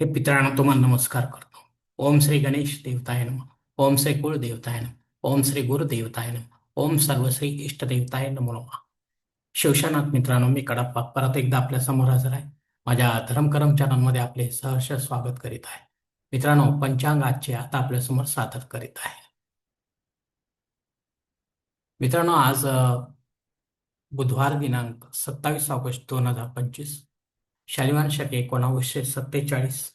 हे पितरांनो तुम्हाला नमस्कार करतो. ओम श्री गणेश देवताय नम ओम श्री कुळ देवताय नम ओम श्री गुरु देवताय नम ओम सर्वश्री इष्ट देवताय नमो नमः. शिवशानाथ मित्रांनो मी कडप्पा परत एकदा आपल्यासमोर हजर आहे. माझ्या धर्मकरम चॅनलमध्ये आपले सहर्ष स्वागत करीत आहे. मित्रांनो पंचांग आजचे आता आपल्यासमोर सादर करीत आहे. मित्रांनो आज बुधवार दिनांक सत्तावीस ऑगस्ट दोन हजार पंचवीस शालिवान शके एकोणावीसशे सत्तेचाळीस.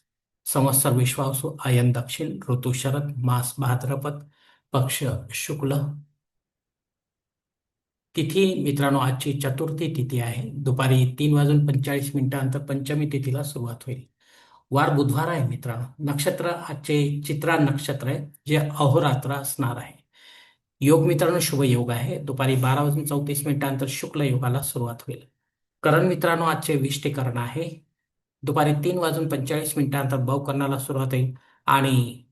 संवत्सर विश्वासू आयन दक्षिण ऋतू शरद मास भाद्रपद पक्ष शुक्ल. तिथी मित्रांनो आजची चतुर्थी तिथी आहे. दुपारी तीन वाजून पंचेचाळीस मिनिटांनंतर पंचमी तिथीला सुरुवात होईल. वार बुधवार आहे मित्रांनो. नक्षत्र आजचे चित्रा नक्षत्र आहे जे अहोरात्र असणार आहे. योग मित्रांनो शुभ योग आहे. दुपारी बारा वाजून चौतीस मिनिटांनंतर शुक्ल योगाला सुरुवात होईल. करण मित्रांनो आजचे विष्टीकरण आहे. दुपारी तीन वाजून पंचेचाळीस मिनिटानंतर भवकरणाला सुरुवात होईल आणि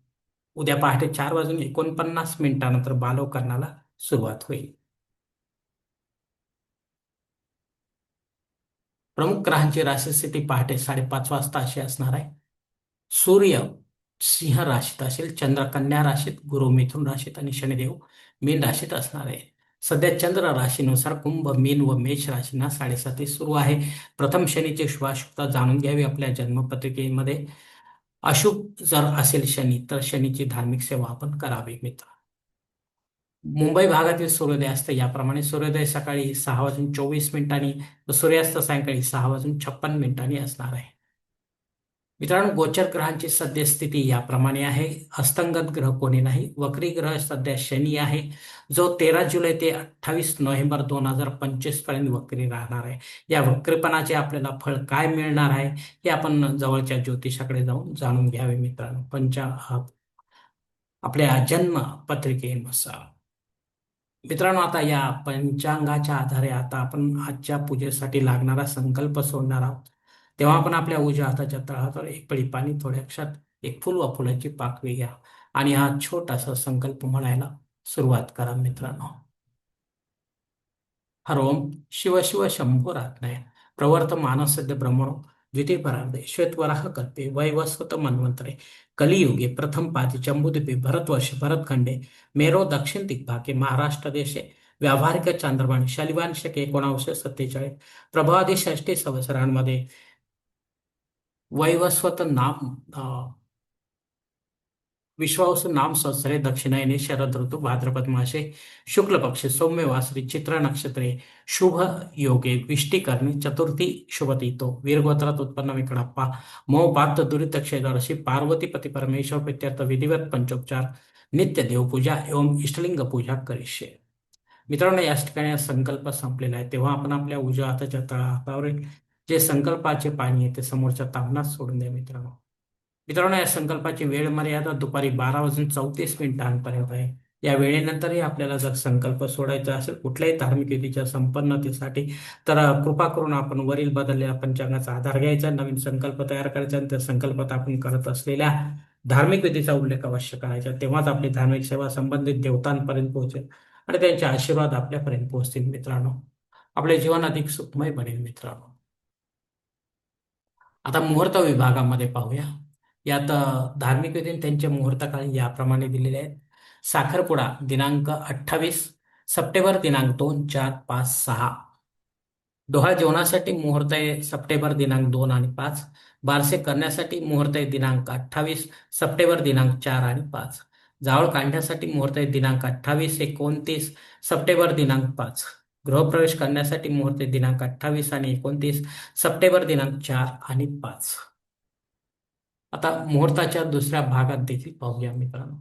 उद्या पहाटे चार वाजून एकोणपन्नास मिनिटानंतर बालवकरणाला सुरुवात होईल. प्रमुख ग्रहांची राशीस्थिती पहाटे साडेपाच वाजता अशी असणार आहे. सूर्य सिंह राशीत असेल चंद्र कन्या राशीत गुरु मिथुन राशीत आणि शनिदेव मीन राशीत असणार आहे. सध्या चंद्र राशीनुसार कुंभ मीन व मेष राशींना साडेसाती सुरू आहे. प्रथम शनीची शुभाशुभता जाणून घ्यावी आपल्या जन्मपत्रिकेमध्ये. अशुभ जर असेल शनी तर शनीची धार्मिक सेवा आपण करावी मित्र. मुंबई भागातील सूर्योदय असते याप्रमाणे सूर्योदय सकाळी सहा वाजून चोवीस मिनिटांनी सूर्यास्त सायंकाळी सहा वाजून छप्पन मिनिटांनी असणार आहे. मित्रांनो गोचर ग्रहांची सद्यस्थिती याप्रमाणे आहे. अस्तंगत ग्रह कोणी नाही. वक्री ग्रह सध्या शनी आहे. जो तेरा जुलै ते अठ्ठावीस नोव्हेंबर दोन हजार पंचवीसपर्यंत वक्री राहणार आहे. या वक्रीपणाचे आपल्याला फळ काय मिळणार आहे हे आपण जवळच्या ज्योतिषाकडे जाऊन जाणून घ्यावे मित्रांनो. पंचा आपल्या जन्म पत्रिकेनुसार. मित्रांनो आता या पंचांगाच्या आधारे आता आपण आजच्या पूजेसाठी लागणारा संकल्प सोडणार आहोत. तेव्हा आपण आपल्या उजव्या हाताच्या तळहातावर एक पळी पाणी थोड्या क्षात एक फुल व फुलाची पाकळी घ्या. आणि हा छोटासा संकल्प म्हणायला सुरुवात करा मित्रांनो. हरोम शिव शिव शंभो रात्नय. प्रवर्त मानसद्य ब्रह्मणो. द्वितीयपरार्धे श्वेतवराह कल्पे वैवस्वत मन्वंतरे कलियुगे प्रथम पाति जम्बूद्वीपे भरतवर्षे भरतखंडे मेरो दक्षिण दिग्भागे महाराष्ट्र देशे. व्यावहारिक चांद्रमाणी शालिवान शके एकोणावीसशे सत्तेचाळीस. प्रभादी षष्टी संवत्सरांमध्ये वैवस्वत नाम विश्वास नाम संवत्सरे दक्षिणायने शरद ऋतू भाद्रपद मासे शुक्ल पक्षे सौम्य वासरी नक्षत्रे शुभ योगे विष्टीकरणी चतुर्थी शुभतीतो वीरगोत्रात उत्पन्न विकडप्पा मोपात दुरित क्षेत्रशी पार्वती पती परमेश्वर प्रत्यर्थ विधिवत पंचोपचार नित्य देवपूजा एवं इष्टलिंग पूजा करिष्ये। मित्रांनो या ठिकाणी संकल्प संपलेला आहे. तेव्हा आपण आपल्या उजव्या हाताच्या तळा हातावरील जे संकल्पाचे पाणी आहे ते समोरच्या तावणात सोडून द्या मित्रांनो. मित्रांनो या संकल्पाची वेळ मर्यादा दुपारी बारा वाजून चौतीस मिनिटांपर्यंत आहे. या वेळेनंतरही आपल्याला जर संकल्प सोडायचा असेल कुठल्याही धार्मिक विधीच्या संपन्नतेसाठी तर कृपा करून आपण वरील बदललेल्या पंचांगाचा आधार घ्यायचा नवीन संकल्प तयार करायचा आणि त्या संकल्पात आपण करत असलेल्या धार्मिक विधीचा उल्लेख अवश्य करायचा. तेव्हाच आपली धार्मिक सेवा संबंधित देवतांपर्यंत पोहोचेल आणि त्यांचे आशीर्वाद आपल्यापर्यंत पोहोचतील मित्रांनो. आपले जीवन अधिक सुखमय बनेल मित्रांनो. आता मुहूर्त विभागामध्ये पाहूया. यात धार्मिक विधी त्यांचे मुहूर्तकाळ याप्रमाणे दिलेले आहेत. साखरपुडा दिनांक अठ्ठावीस सप्टेंबर दिनांक दोन चार पाच सहा. डोहा जेवणासाठी मुहूर्त आहे सप्टेंबर दिनांक दोन आणि पाच. बारसे करण्यासाठी मुहूर्त आहे दिनांक अठ्ठावीस सप्टेंबर दिनांक चार आणि पाच. जावळ काढण्यासाठी मुहूर्त आहे दिनांक अठ्ठावीस एकोणतीस सप्टेंबर दिनांक पाच. गृहप्रवेश करण्यासाठी मुहूर्त दिनांक अठ्ठावीस आणि एकोणतीस सप्टेंबर दिनांक चार आणि पाच. आता मुहूर्ताच्या दुसऱ्या भागात देखील पाहूया मित्रांनो.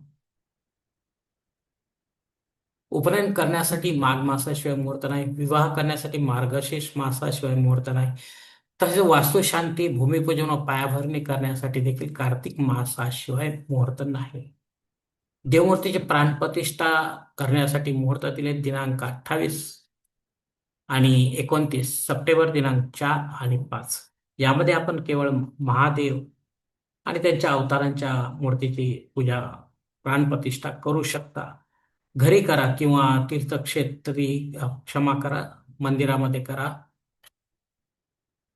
उपनयन करण्यासाठी माघ मासाशिवाय मुहूर्त नाही. विवाह करण्यासाठी मार्गशीर्ष मासाशिवाय मुहूर्त नाही. तसेच वास्तुशांती भूमिपूजन व पायाभरणी करण्यासाठी देखील कार्तिक मासाशिवाय मुहूर्त नाही. देवमूर्तीची प्राणप्रतिष्ठा करण्यासाठी मुहूर्त दिले दिनांक अठ्ठावीस आणि एकोणतीस सप्टेंबर दिनांक चार आणि पाच. यामध्ये आपण केवळ महादेव आणि त्यांच्या अवतारांच्या मूर्तीची पूजा प्राणप्रतिष्ठा करू शकता. घरी करा किंवा तीर्थक्षेत्री क्षमा करा मंदिरामध्ये करा.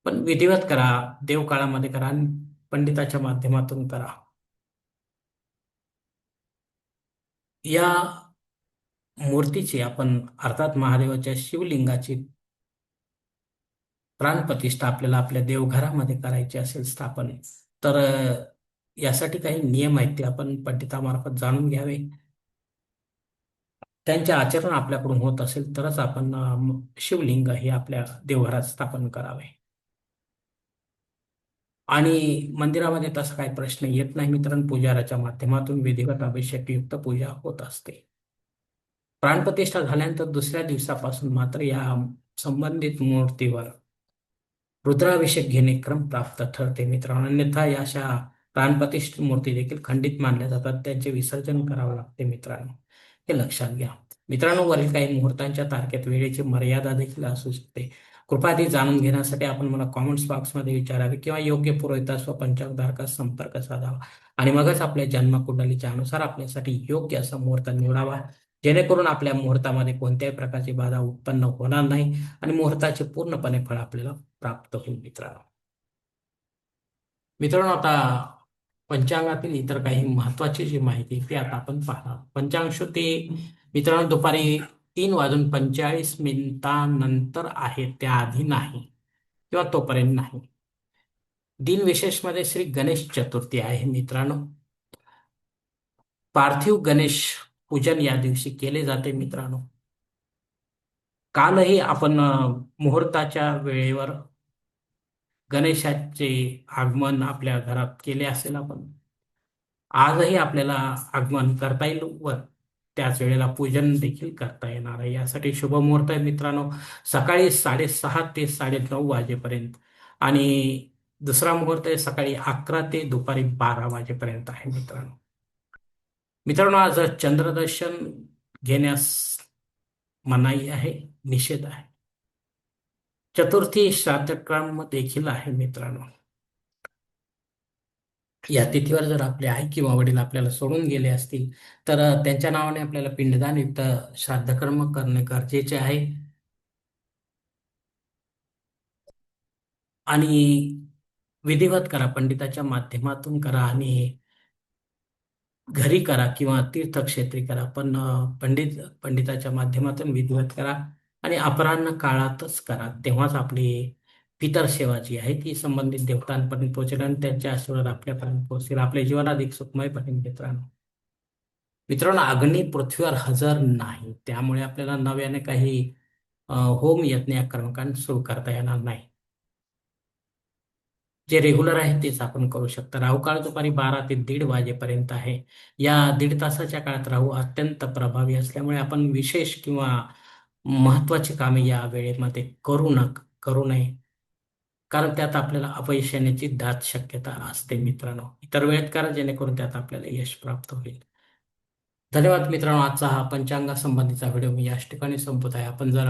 पण विधिवत करा देवकाळामध्ये करा आणि पंडिताच्या माध्यमातून करा. या मूर्तीची आपण अर्थात महादेवाच्या शिवलिंगाची प्राणप्रतिष्ठा आपल्याला आपल्या देवघरामध्ये करायची असेल स्थापन तर यासाठी काही नियम आहेत ते आपण पंडितामार्फत जाणून घ्यावे. त्यांचे आचरण आपल्याकडून होत असेल तरच आपण शिवलिंग हे आपल्या देवघरात स्थापन करावे. आणि मंदिरामध्ये तसा काही प्रश्न येत नाही मित्रांनो पुजाराच्या माध्यमातून विधिवत अभिषेकयुक्त पूजा होत असते. प्राणप्रतिष्ठा झाल्यानंतर दुसऱ्या दिवसापासून मात्र या संबंधित मूर्तीवर रुद्राभिषेक घेणे क्रम प्राप्त ठरते मित्रांनो. अन्यथा या अशा प्राणप्रतिष्ठित मूर्ती देखील खंडित मानल्या जातात. त्यांचे विसर्जन करावं लागते मित्रांनो. हे लक्षात घ्या. मित्रांनो वरील काही मुहूर्तांच्या तारखेत वेळेची मर्यादा देखील असू शकते. कृपया ती जाणून घेण्यासाठी आपण मला कॉमेंट्स बॉक्समध्ये विचारावे किंवा योग्य पुरोहितास व पंचांगधारकास संपर्क साधावा आणि मगच आपल्या जन्मकुंडलीच्या अनुसार आपल्यासाठी योग्य असा मुहूर्त निवडावा. जेणेकरून आपल्या मुहूर्तामध्ये कोणत्याही प्रकारची बाधा उत्पन्न होणार नाही आणि मुहूर्ताचे पूर्णपणे फळ आपल्याला प्राप्त होईल मित्रांनो. मित्रांनो आता पंचांगातील इतर काही महत्वाची जी माहिती ती आता आपण पाहणार. पंचांग श्रुती मित्रांनो दुपारी तीन वाजून पंचेचाळीस मिनिटांनंतर आहे त्याआधी नाही किंवा तोपर्यंत नाही. दिन विशेषमध्ये श्री गणेश चतुर्थी आहे मित्रांनो. पार्थिव गणेश पूजन या दिवशी केले जाते मित्रांनो. कालही आपण मुहूर्ताच्या वेळेवर गणेशाचे आगमन आपल्या घरात केले असेल आपण. आजही आपल्याला आगमन करता येईल व त्याच वेळेला पूजन देखील करता येणार आहे. यासाठी शुभ मुहूर्त आहे मित्रांनो. सकाळी साडेसहा ते साडेनऊ वाजेपर्यंत आणि दुसरा मुहूर्त आहे सकाळी अकरा ते दुपारी बारा वाजेपर्यंत आहे मित्रांनो. मित्रांनो आज चंद्रदर्शन घेण्यास मनाई आहे निषेध आहे. चतुर्थी श्राद्धक्रम देखील आहे मित्रांनो. या तिथीवर जर आपले आई किंवा वडील आपल्याला सोडून गेले असतील तर त्यांच्या नावाने आपल्याला पिंडदान युक्त श्राद्धकर्म करणे गरजेचे आहे. आणि विधिवत करा पंडिताच्या माध्यमातून करा आणि घरी करा किंवा तीर्थक्षेत्री करा पण पंडित पंडिताच्या माध्यमातून विधिवत करा आणि अपराह्न काळातच करा. तेव्हाच आपली पितर सेवा जी आहे ती संबंधित देवतांपर्यंत पोहोचेल आणि त्यांच्या आशीर्वाद आपल्यापर्यंत पोहोचेल आपले जीवन अधिक सुखमयपणे मित्रांनो मित्रांनो अग्नी पृथ्वीवर हजर नाही. त्यामुळे आपल्याला नव्याने काही होम यज्ञ या कर्मकांड सुरू करता येणार नाही. जे रेग्युलर आहे तेच आपण करू शकतो. राहू काळ दुपारी बारा ते दीड वाजेपर्यंत आहे. या दीड तासाच्या काळात राहू अत्यंत प्रभावी असल्यामुळे आपण विशेष किंवा महत्वाची कामे या वेळेमध्ये करू नका करू नये. कारण त्यात आपल्याला अपयश येण्याची दाट शक्यता असते मित्रांनो. इतर वेळेत करा जेणेकरून त्यात आपल्याला यश प्राप्त होईल. धन्यवाद मित्रांनो. आजचा हा पंचांगा संबंधीचा व्हिडिओ मी याच ठिकाणी संपत आहे. आपण जर